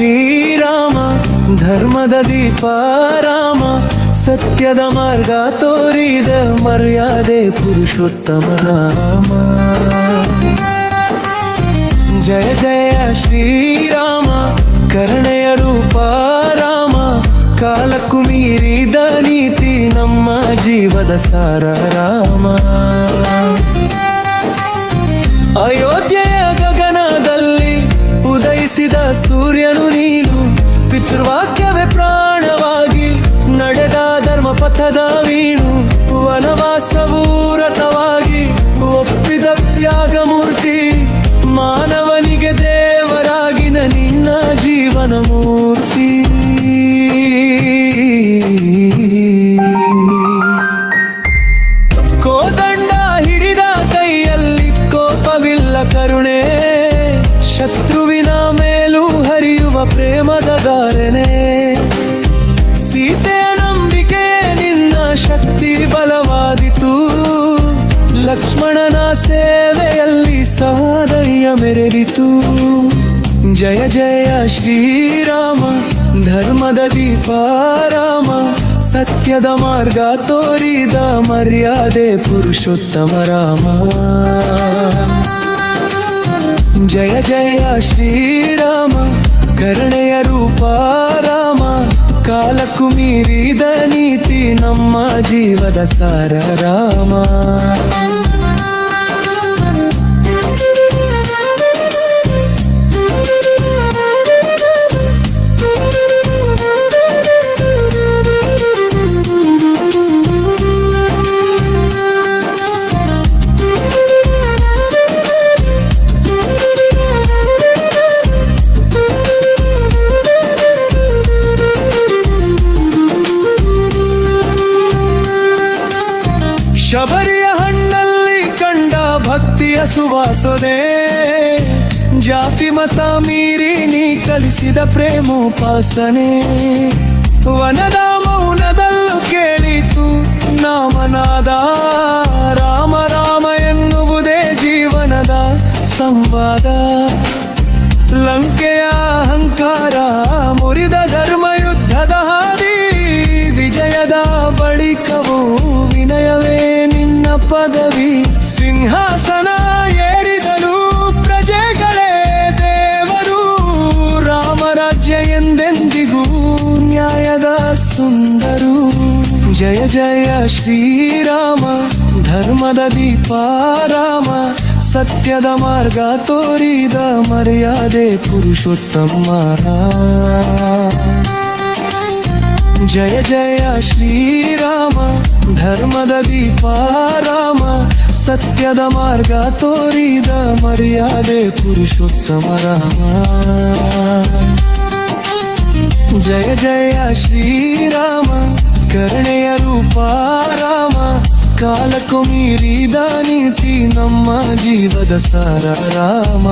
ಶ್ರೀರಾಮ, ಧರ್ಮದ ದೀಪ ರಾಮ ಸತ್ಯದ ಮಾರ್ಗ ತೋರಿದ ಮರ್ಯಾದೆ ಪುರುಷೋತ್ತಮ ರಾಮ. ಜಯ ಜಯ ಶ್ರೀರಾಮ, ಕರುಣೆಯ ರೂಪ ರಾಮ ಕಾಲಕ್ಕೂ ಮೀರಿದ ನೀತಿ ನಮ್ಮ ಜೀವದ ಸಾರ ರಾಮ. ಪ್ರಾಣವಾಗಿ ನಡೆದ ಧರ್ಮ ಪಥದ ವೀಣು ವನವಾಸವೂ ರಥವಾಗಿ. ಧಾರಣೆ ಸೀತೆಯ ನಂಬಿಕೆ ನಿನ್ನ ಶಕ್ತಿ ಬಲವಾದಿತು. ಲಕ್ಷ್ಮಣನ ಸೇವೆಯಲ್ಲಿ ಸಹದಯ್ಯ ಮೆರೆದಿತು. ಜಯ ಜಯ ಶ್ರೀರಾಮ, ಧರ್ಮದ ದೀಪ ರಾಮ ಸತ್ಯದ ಮಾರ್ಗ ತೋರಿದ ಮರ್ಯಾದೆ ಪುರುಷೋತ್ತಮ ರಾಮ. ಜಯ ಜಯ ಶ್ರೀರಾಮ ಮೀರಿದ ನೀತಿ ನಮ್ಮ ಜೀವದ ಸಾರ ರಾಮ. ಭಕ್ತಿಯ ಸುವಾಸನೆ ಜಾತಿ ಮತ ಮೀರಿ ನೀ ಕಲಿಸಿದ ಪ್ರೇಮೋಪಾಸನೆ. ವನದ ಮೌನದಲ್ಲೂ ಕೇಳಿತು ನಾಮನಾದ. ರಾಮ ರಾಮ ಎನ್ನುವುದೇ ಜೀವನದ ಸಂವಾದ. ಲಂಕೆಯ ಅಹಂಕಾರ ಮುರಿದ ಧರ್ಮ ಯುದ್ಧದ ಹಾದಿ. ವಿಜಯದ ಬಳಿಕವೂ ವಿನಯವೇ ನಿನ್ನ ಪದವಿ ಸಿಂಹಾಸನ ಏರಿದನು ಪ್ರಜೆಗಳೇ ದೇವರು ರಾಮರಾಜ್ಯ ಎಂದೆಂದಿಗೂ ನ್ಯಾಯದ ಸುಂದರು. ಜಯ ಜಯ ಶ್ರೀರಾಮ, ಧರ್ಮದ ದೀಪ ರಾಮ ಸತ್ಯದ ಮಾರ್ಗ ತೋರಿದ ಮರ್ಯಾದೆ ಪುರುಷೋತ್ತಮ ಜಯ ಜಯ ಶ್ರೀರಾಮ, ಧರ್ಮದ ದೀಪ ರಾಮ ಸತ್ಯದ ಮಾರ್ಗ ತೋರಿದ ಮರ್ಯಾದೆ ಪುರುಷೋತ್ತಮ ರಾಮ. ಜಯ ಜಯ ಶ್ರೀರಾಮ, ಕರುಣೆಯ ರೂಪ ರಾಮ. ಕಾಲಕ್ಕೂ ಮೀರಿದ ನೀತಿ ನಮ್ಮ ಜೀವದ ಸಾರ ರಾಮ.